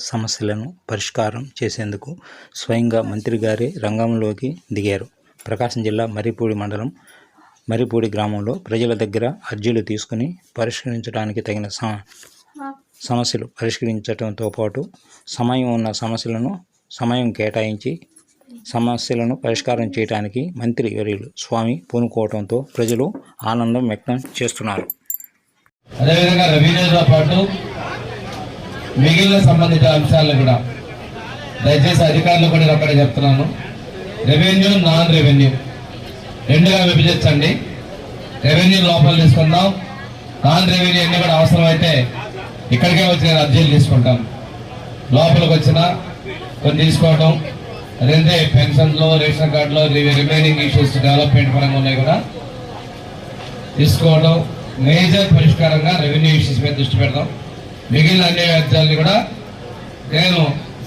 సమస్యలను పరిష్కారం చేసేందుకు స్వయంగా మంత్రి గారే రంగంలోకి దిగారు. ప్రకాశం జిల్లా మర్రిపూడి మండలం మర్రిపూడి గ్రామంలో ప్రజల దగ్గర అర్జీలు తీసుకుని పరిష్కరించడానికి తగిన సమస్యలు పరిష్కరించడంతో పాటు సమయం ఉన్న సమస్యలను సమయం కేటాయించి సమస్యలను పరిష్కారం చేయడానికి మంత్రి వర్యులు స్వామి పూనుకోవడంతో ప్రజలు ఆనందం వ్యక్తం చేస్తున్నారు. అదేవిధంగా రెవెన్యూతో పాటు మిగిలిన సంబంధిత అంశాలను కూడా దయచేసి అధికారులు కూడా నేను చెప్తున్నాను. రెవెన్యూ నాన్ రెవెన్యూ రెండుగా విభజించండి. రెవెన్యూ లోపల తీసుకుందాం. నాన్ రెవెన్యూ అన్ని కూడా అవసరమైతే ఇక్కడికే వచ్చి నేను అర్జీలు తీసుకుంటాం లోపలికి వచ్చిన కొన్ని తీసుకోవడం అదే పెన్షన్లో రేషన్ కార్డులో రిమైనింగ్ ఇష్యూస్ డెవలప్మెంట్ పరంగా ఉన్నాయి కూడా తీసుకోవడం మేజర్ పరిష్కారంగా రెవెన్యూ ఇష్యూస్ మీద దృష్టి పెడదాం. మిగిలిన అన్ని వ్యాధ్యాలని కూడా నేను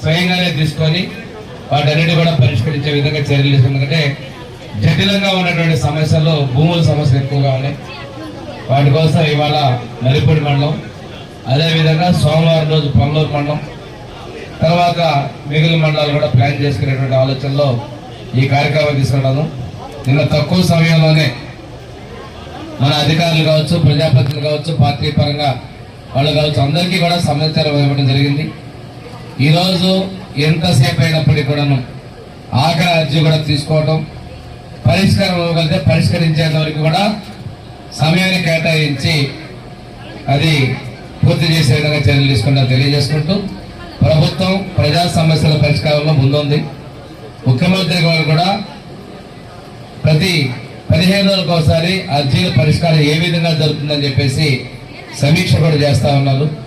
స్వయంగానే తీసుకొని వాటన్నిటి కూడా పరిష్కరించే విధంగా చర్యలు తీసుకున్నాను. ఎందుకంటే జటిలంగా ఉన్నటువంటి సమస్యల్లో భూముల సమస్యలు ఎక్కువగా ఉన్నాయి వాటి కోసం ఇవాళ నలిపూడి మండలం అదేవిధంగా సోమవారం రోజు పొంగూరు మండలం తర్వాత మిగిలిన మండలాలు కూడా ప్లాన్ చేసుకునేటువంటి ఆలోచనలో ఈ కార్యక్రమం తీసుకున్నాను నిన్న తక్కువ సమయంలోనే మన అధికారులు కావచ్చు ప్రజాప్రతినిధులు కావచ్చు పార్టీ పరంగా వాళ్ళు కావచ్చు అందరికీ కూడా సమాచారం ఇవ్వడం జరిగింది. ఈరోజు ఎంతసేపు అయినప్పటికీ కూడాను ఆఖరి అర్జీ కూడా తీసుకోవటం పరిష్కారం ఇవ్వగలిగితే పరిష్కరించేంత వరకు కూడా సమయాన్ని కేటాయించి అది పూర్తి చేసే విధంగా చర్యలు తీసుకుంటా తెలియజేసుకుంటూ ప్రభుత్వం ప్రజా సమస్యల పరిష్కారంలో ముందుంది. ముఖ్యమంత్రి గారు కూడా ప్రతి పదిహేను రోజులకు ఒకసారి అర్జీల పరిష్కారం ఏ విధంగా జరుగుతుందని చెప్పేసి సమీక్ష కూడా చేస్తా ఉన్నారు.